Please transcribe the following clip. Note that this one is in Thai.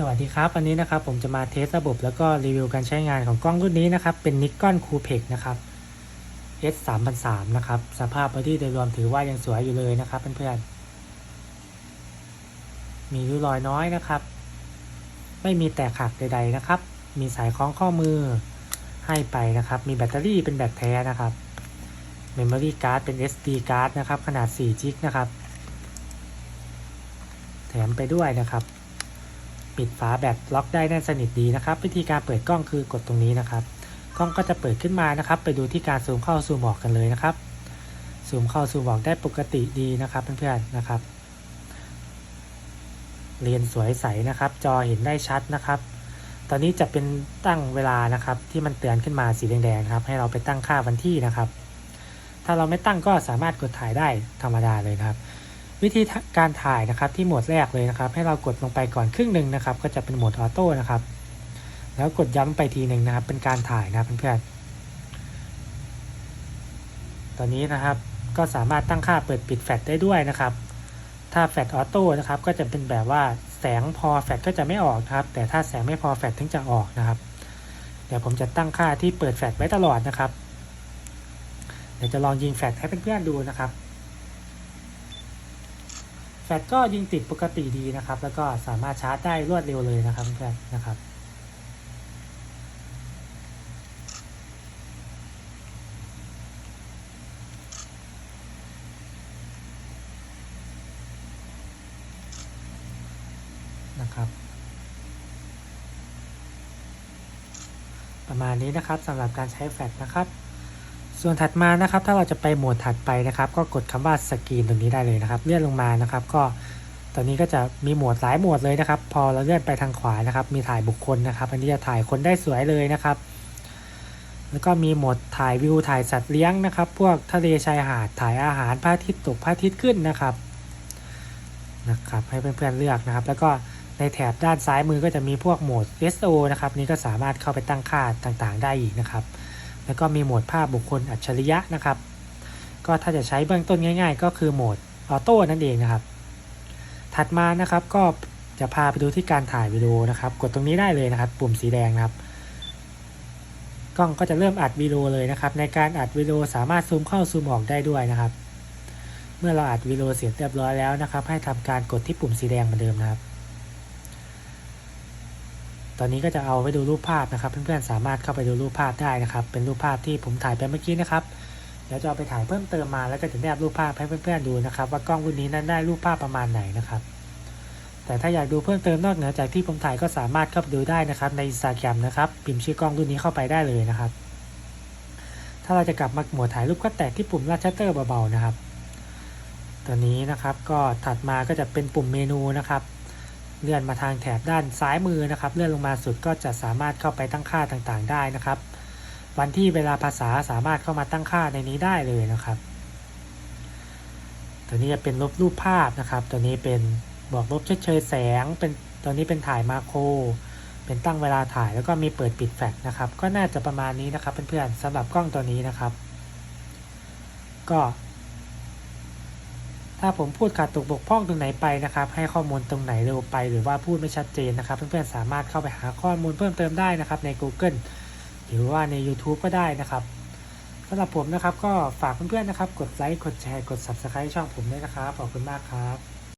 สวัสดีครับวันนี้นะครับผมจะมาเทสระบบแล้วก็รีวิวการใช้งานของกล้องรุ่นนี้นะครับ เป็น Nikon Coolpix นะครับ S 3 0 0นะครับ สภาพบอดี้โดยรวมถือว่ายังสวยอยู่เลยนะครับเพื่อนๆมีริ้วรอยน้อยนะครับ ไม่มีแตกหักใด ๆนะครับ มีสายคล้องข้อมือให้ไปนะครับ มีแบตเตอรี่เป็นแบตแท้นะครับ Memory Card เป็น SD card นะครับ ขนาด4 g b นะครับ แถมไปด้วยนะครับ ปิดฝาแบตล็อกได้แน่นสนิทดีนะครับ วิธีการเปิดกล้องคือกดตรงนี้นะครับ กล้องก็จะเปิดขึ้นมานะครับ ไปดูที่การซูมเข้าซูมออกกันเลยนะครับซูมเข้าซูมออกได้ปกติดีนะครับเพื่อนๆนะครับเรียนสวยใสนะครับ จอเห็นได้ชัดนะครับ ตอนนี้จะเป็นตั้งเวลานะครับ ที่มันเตือนขึ้นมาสีแดงๆครับ ให้เราไปตั้งค่าวันที่นะครับ ถ้าเราไม่ตั้งก็สามารถกดถ่ายได้ธรรมดาเลยครับ วิธีการถ่ายนะครับที่โหมดแรกเลยนะครับ ให้เรากดลงไปก่อนครึ่งหนึ่งนะครับ ก็จะเป็นโหมดออโต้นะครับ แล้วกดย้ำไปทีหนึ่งนะครับ เป็นการถ่ายนะเพื่อนๆตอนนี้นะครับก็สามารถตั้งค่าเปิดปิดแฟลชได้ด้วยนะครับ ถ้าแฟลชออโต้นะครับก็จะเป็นแบบว่าแสงพอแฟลชก็จะไม่ออกครับ แต่ถ้าแสงไม่พอแฟลชถึงจะออกนะครับ เดี๋ยวผมจะตั้งค่าที่เปิดแฟลชไว้ตลอดนะครับ เดี๋ยวจะลองยิงแฟลชให้เพื่อนๆดูนะครับ แฟลชก็ยิงติดปกติดีนะครับ แล้วก็สามารถชาร์จได้รวดเร็วเลยนะครับเพื่อนนะครับนะครับประมาณนี้นะครับสำหรับการใช้แฟลชนะครับ ส่วนถัดมานะครับ ถ้าเราจะไปโหมดถัดไปนะครับ ก็กดคำว่าสกรีนตรงนี้ได้เลยนะครับ เลื่อนลงมานะครับ ก็ตอนนี้ก็จะมีโหมดหลายโหมดเลยนะครับ พอเราเลื่อนไปทางขวานะครับ มีถ่ายบุคคลนะครับ อันนี้จะถ่ายคนได้สวยเลยนะครับ แล้วก็มีโหมดถ่ายวิวถ่ายสัตว์เลี้ยงนะครับ พวกทะเลชายหาดถ่ายอาหารพระอาทิตย์ตกพระอาทิตย์ขึ้นนะครับนะครับ ให้เพื่อนๆเลือกนะครับ แล้วก็ในแถบด้านซ้ายมือก็จะมีพวกโหมด SO นะครับ นี่ก็สามารถเข้าไปตั้งค่าต่างๆ ได้อีกนะครับ แล้วก็มีโหมดภาพบุคคลอัจฉริยะนะครับ ก็ถ้าจะใช้เบื้องต้นง่าย ๆ ก็คือโหมดออโต้นั่นเองนะครับ ถัดมานะครับก็จะพาไปดูที่การถ่ายวิดีโอนะครับ กดตรงนี้ได้เลยนะครับ ปุ่มสีแดงนะครับกล้องก็จะเริ่มอัดวิดีโอเลยนะครับ ในการอัดวิดีโอสามารถซูมเข้าซูมออกได้ด้วยนะครับ เมื่อเราอัดวิดีโอเสร็จเรียบร้อยแล้วนะครับ ให้ทำการกดที่ปุ่มสีแดงเหมือนเดิมนะครับ ตอนนี้ก็จะเอาไว้ดูรูปภาพนะครับ เพื่อนๆสามารถเข้าไปดูรูปภาพได้นะครับ เป็นรูปภาพที่ผมถ่ายไปเมื่อกี้นะครับเดี๋ยวจะเอาไปถ่ายเพิ่มเติมมาแล้วก็จะแนบรูปภาพให้เพื่อนๆดูนะครับ ว่ากล้องรุ่นนี้นั้นได้รูปภาพประมาณไหนนะครับ แต่ถ้าอยากดูเพิ่มเติมนอกเหนือจากที่ผมถ่ายก็สามารถเข้าไปดูได้นะครับ ในอินสตาแกรมนะครับพิมพ์ชื่อกล้องรุ่นนี้เข้าไปได้เลยนะครับ ถ้าเราจะกลับมาหมดถ่ายรูปก็แตะที่ปุ่มลัดชัตเตอร์เบาๆนะครับ ตัวนี้นะครับก็ถัดมาก็จะเป็นปุ่มเมนูนะครับ เลื่อนมาทางแถบด้านซ้ายมือนะครับ เลื่อนลงมาสุดก็จะสามารถเข้าไปตั้งค่าต่างๆ ได้นะครับ วันที่เวลาภาษาสามารถเข้ามาตั้งค่าในนี้ได้เลยนะครับ ตัวนี้จะเป็นลบรูปภาพนะครับ ตัวนี้เป็นบอกลบเฉยๆแสง เป็นตัวนี้เป็นถ่ายมาโคร เป็นตั้งเวลาถ่ายแล้วก็มีเปิดปิดแฟลชนะครับ ก็น่าจะประมาณนี้นะครับเพื่อนๆสำหรับกล้องตัวนี้นะครับ ก็ ถ้าผมพูดขาดตกบกพร่องตรงไหนไปนะครับ ให้ข้อมูลตรงไหนเร็วไป หรือว่าพูดไม่ชัดเจนนะครับ เพื่อนๆสามารถเข้าไปหาข้อมูลเพิ่มเติมได้นะครับใน Google หรือว่าใน YouTube ก็ได้นะครับสำหรับผมนะครับก็ฝากเพื่อนๆนะครับ กดไลค์กดแชร์กด Subscribe ช่องผมด้วยนะครับขอบคุณมากครับ